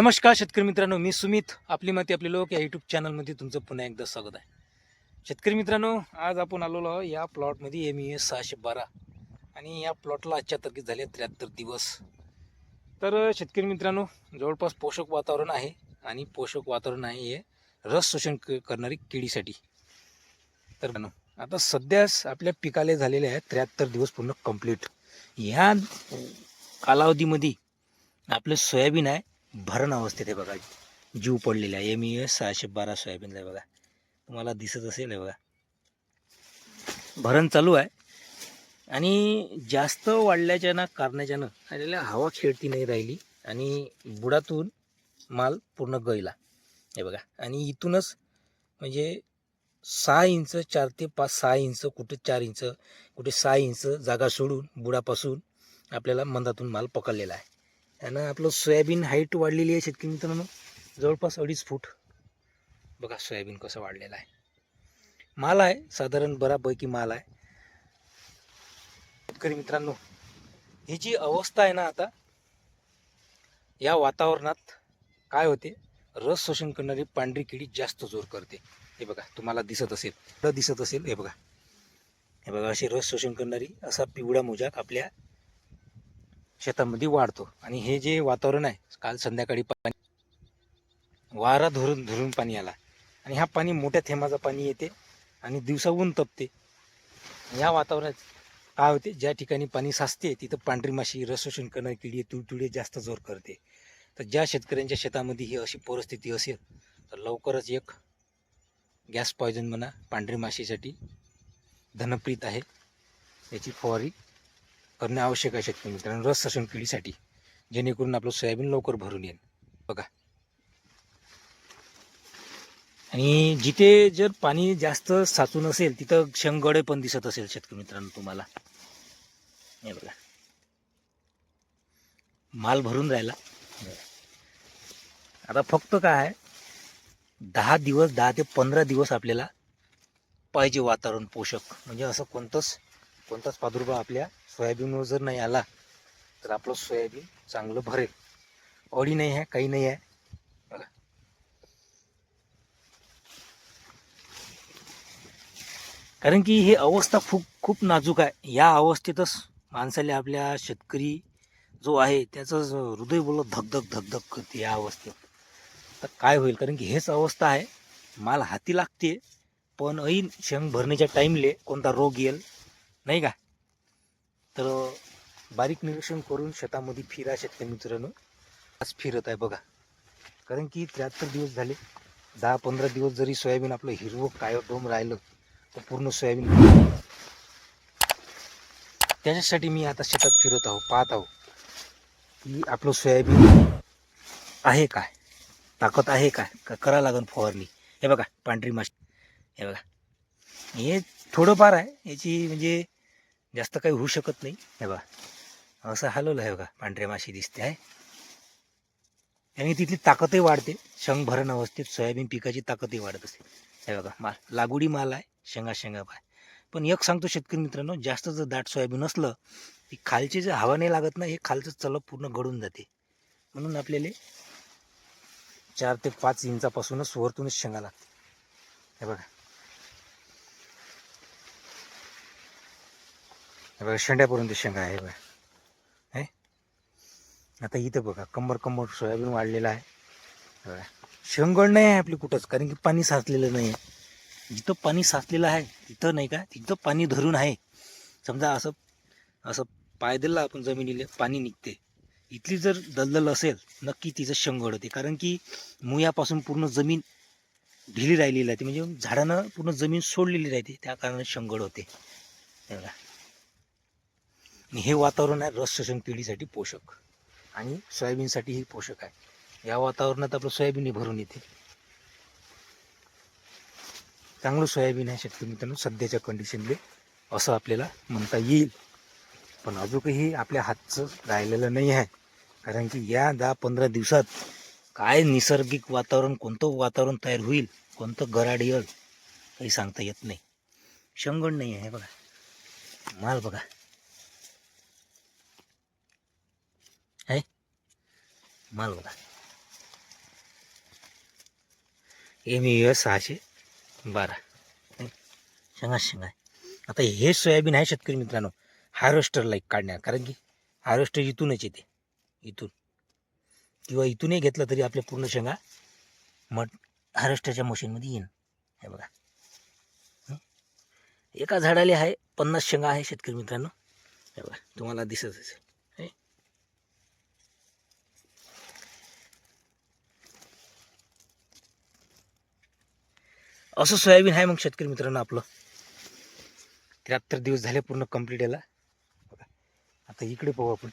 नमस्कार शेतकरी मित्रांनो मी सुमित. आपली माती आपले लोक या यूट्यूब चॅनलमध्ये तुमचं पुन्हा एकदा स्वागत आहे. शेतकरी मित्रांनो आज आपण आलेलो आहोत या प्लॉटमध्ये एम ई एस सहाशे बारा. आणि या प्लॉटला आजच्या तारखेत झाले त्र्याहत्तर दिवस. तर शेतकरी मित्रांनो जवळपास पोषक वातावरण आहे आणि पोषक वातावरण आहे हे रस शोषण क करणारी किडीसाठी. तर आता सध्याच आपल्या पिकाले झालेले आहेत त्र्याहत्तर दिवस पूर्ण कंप्लीट ह्या कालावधीमध्ये आपलं सोयाबीन आहे भरण अवस्थेत आहे बघा. जीव पडलेला आहे. एम ई एस सहाशे बारा सोयाबीनला आहे बघा. तुम्हाला दिसत असेल हे बघा. भरण चालू आहे. आणि जास्त वाढल्याच्या ना कारणाच्यानं आलेल्या हवा खेळती नाही राहिली. आणि बुडातून माल पूर्ण गळला. हे बघा. आणि इथूनच म्हणजे सहा इंच चार ते पाच सहा इंच कुठे चार इंच कुठे सहा इंच जागा सोडून बुडापासून आपल्याला मंदातून माल पकडलेला आहे. यानं आपलं सोयाबीन हाईट वाढलेली आहे शेतकरी मित्रांनो जवळपास अडीच फूट. बघा सोयाबीन कसं वाढलेलं आहे. माल आहे साधारण बऱ्यापैकी माल आहे. शेतकरी मित्रांनो ही जी अवस्था आहे ना आता या वातावरणात काय होते? रस शोषण करणारी पांढरी किडी जास्त जोर करते. हे बघा तुम्हाला दिसत असेल. दिसत असेल हे बघा. हे बघा अशी रस शोषण करणारी असा पिवळा मोजाक आपल्या शेतामध्ये वाढतो. आणि हे जे वातावरण आहे काल संध्याकाळी पाणी वारा धरून धरून पाणी आला. आणि हा पाणी मोठ्या थेंबाचा पाणी येते आणि दिवसा ऊन तपते. या वातावरणात काय होते? ज्या ठिकाणी पाणी साचते तिथं पांढरी माशी रसोषण करणारी किडी तुडतुडे जास्त जोर करते. तर ज्या शेतकऱ्यांच्या शेतामध्ये ही अशी परिस्थिती असेल तर लवकरच एक गॅस पॉयझन म्हणा पांढरी माशीसाठी धनप्रीत आहे. याची फवारी करणे आवश्यक आहे शेतकरी मित्रांनो रस शोषण किडीसाठी जेणेकरून आपलं सोयाबीन लवकर भरून येईल. बघा. आणि जिथे जर पाणी जास्त साचून असेल तिथं शंगडे पण दिसत असेल शेतकरी मित्रांनो तुम्हाला. हे बघा. माल भरून राहिला. आता फक्त काय आहे दहा दिवस दहा ते पंधरा दिवस आपल्याला पाहिजे वातावरण पोषक. म्हणजे असं कोणतंच कोणताच प्रादुर्भाव आपल्या सोयाबीनवर जर नाही आला तर आपलं सोयाबीन चांगलं भरेल. अडी नाही आहे काही नाही आहे. कारण की ही अवस्था खूप खूप नाजूक आहे. या अवस्थेतच माणसाला आपल्या शेतकरी जो आहे त्याचं हृदय बोलत धकधक धकधक करते या अवस्थेत. तर काय होईल? कारण की हेच अवस्था आहे. माल हाती लागते पण ऐन शेंग भरण्याच्या टाईमले कोणता रोग येईल? नाही का? तर बारीक निरीक्षण करून शेतामध्ये फिरा शेतकरी मित्रांनो. आज फिरत आहे बघा. कारण की त्र्याहत्तर दिवस झाले. दहा पंधरा दिवस जरी सोयाबीन आपलं हिरवं कायडोम राहिलं तर पूर्ण सोयाबीन त्याच्यासाठी मी आता शेतात फिरत आहो पाहत आहो की आपलं सोयाबीन आहे काय? ताकद आहे काय? का करा लागन फवारणी? हे बघा पांढरी माशी. हे बघा. हे थोडंफार आहे. याची म्हणजे जास्त काही होऊ शकत नाही. हे बघा. असं हलवलं आहे बघा. पांढऱ्या माशी दिसते आहे. आणि तिथली ताकदही वाढते. शेंग भरण अवस्थेत सोयाबीन पिकाची ताकदही वाढत असते. हे बघा माल लागवडी माल आहे. शेंगा शेंगा पाय. पण एक सांगतो शेतकरी मित्रांनो जास्त जर दाट सोयाबीन असलं की खालची जे हवा नाही लागत ना हे खालचं चलप पूर्ण गळून जाते. म्हणून आपल्याला चार ते पाच इंचापासूनच वरतूनच शेंगा लागते हे बघा. बघा शेंड्यापर्यंत शेंगा आहे बघा. हे? आता इथं बघा कंबर कंबर सोयाबीन वाढलेलं आहे. बघा. शेंगड नाही आहे आपली कुठंच कारण की पाणी साचलेलं नाही आहे. जिथं पाणी साचलेलं आहे तिथं नाही का? तिथं पाणी धरून आहे. समजा असं असं पायदलला आपण जमिनीला पाणी निघते. इथली जर दलदल असेल नक्की तिचं शेंगड होते. कारण की मुयापासून पूर्ण जमीन ढिली राहिलेली राहते. म्हणजे झाडानं पूर्ण जमीन सोडलेली राहते. त्या कारणाने शेंगड होते. बघा. आणि हे वातावरण आहे रस शोषण पिढीसाठी पोषक. आणि सोयाबीनसाठीही पोषक आहे. या वातावरणात आपलं सोयाबीनही भरून येते. चांगलं सोयाबीन आहे शेतकरी मित्रांनो सध्याच्या कंडिशनले असं आपल्याला म्हणता येईल. पण अजूनही आपल्या हातचं राहिलेलं नाही आहे. कारण की या दहा पंधरा दिवसात काय नैसर्गिक वातावरण कोणतं वातावरण तयार होईल कोणतं गराडियल काही सांगता येत नाही. शंगण नाही आहे बघा. माल बघा. माल बघा एम यू एस सहाशे बारा. शेंगा शेंगा आहे. आता हे सोयाबीन आहे शेतकरी मित्रांनो. हार्वेस्टरला एक काढणार. कारण की हार्वेस्टर इथूनच येते. इथून. किंवा इथूनही घेतलं तरी आपल्या पूर्ण शेंगा मग हार्वेस्टरच्या मशीनमध्ये येईन. हे बघा. एका झाडाला आहे पन्नास शेंगा आहे शेतकरी मित्रांनो. हे बघा. तुम्हाला दिसत असेल. असं सोयाबीन आहे मग शेतकरी मित्रांनो आपलं. त्र्याहत्तर दिवस झाले पूर्ण कंप्लीट याला. आता इकडे पाहू आपण.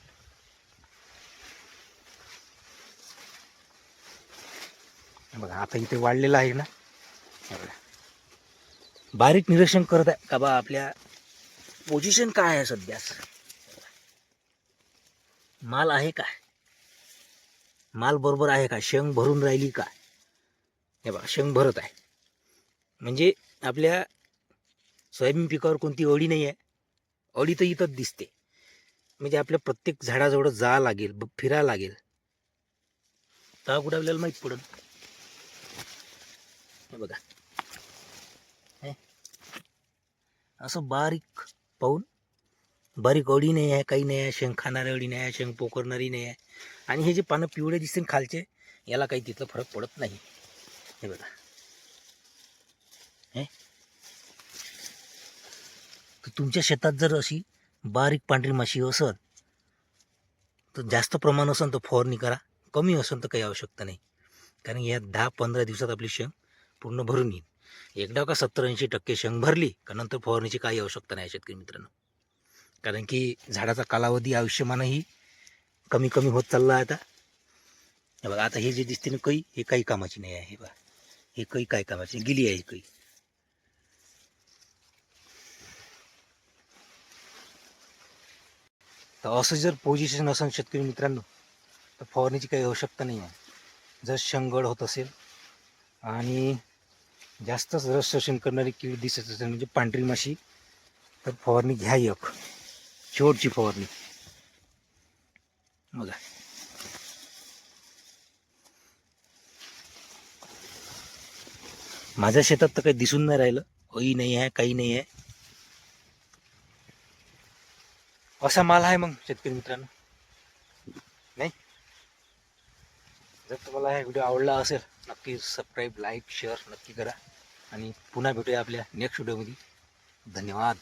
बघा आता इथे वाढलेलं आहे ना. बघा. बारीक निरीक्षण करत आहे का बा आपल्या पोझिशन काय आहे सध्या? माल आहे का माल बरोबर आहे का? शेंग भरून राहिली का? हे बघा शेंग भरत आहे. म्हणजे आपल्या सोयाबीन पिकावर कोणती अळी नाही आहे. अळी तर इथंच दिसते. म्हणजे आपल्या प्रत्येक झाडाजवळ जा लागेल ब- फिरा लागेल. तेव्हा कुठं आपल्याला माहीत पडत हे बघा. हे. असं बारीक पाहून बारीक अळी नाही आहे काही नाही आहे शेंग खाणारी अळी नाही आहे शेंग पोकरणारी नाही आहे. आणि हे जे पानं पिवळे दिसते खालचे याला काही तिथलं फरक पडत नाही. हे बघा. तर तुमच्या शेतात जर अशी बारीक पांढरी माशी असत तर जास्त प्रमाण असेल तर फवारणी करा. कमी असेल तर काही आवश्यकता नाही. कारण या दहा पंधरा दिवसात आपली शेंग पूर्ण भरून येईल. एकदा का सत्तर ऐंशी टक्के शेंग भरली का नंतर फवारणीची काही आवश्यकता नाही शेतकरी मित्रांनो. कारण की झाडाचा कालावधी आयुष्यमानही कमी कमी होत चालला आहे आता. हे बघा आता हे जे दिसते ना काही हे काही कामाची नाही आहे. हे बघा हे काही काय कामाची गेली आहे ही काही तर असं जर पोझिशन असेल शेतकरी मित्रांनो तर फवारणीची काही आवश्यकता नाही आहे. जर शंगड होत असेल आणि जास्तच रस शोषण करणारी कीड दिसत असेल म्हणजे पांढरी माशी तर फवारणी घ्या एक. शेवटची फवारणी. बघा. माझ्या शेतात तर काही दिसून नाही राहिलं. ओई नाही आहे काही नाही आहे. असा माल आहे मग शेतकरी मित्रांनो. नाही? जर तुम्हाला हा व्हिडिओ आवडला असेल नक्की सबस्क्राईब लाईक शेअर नक्की करा. आणि पुन्हा भेटूया आपल्या नेक्स्ट व्हिडिओमध्ये धन्यवाद.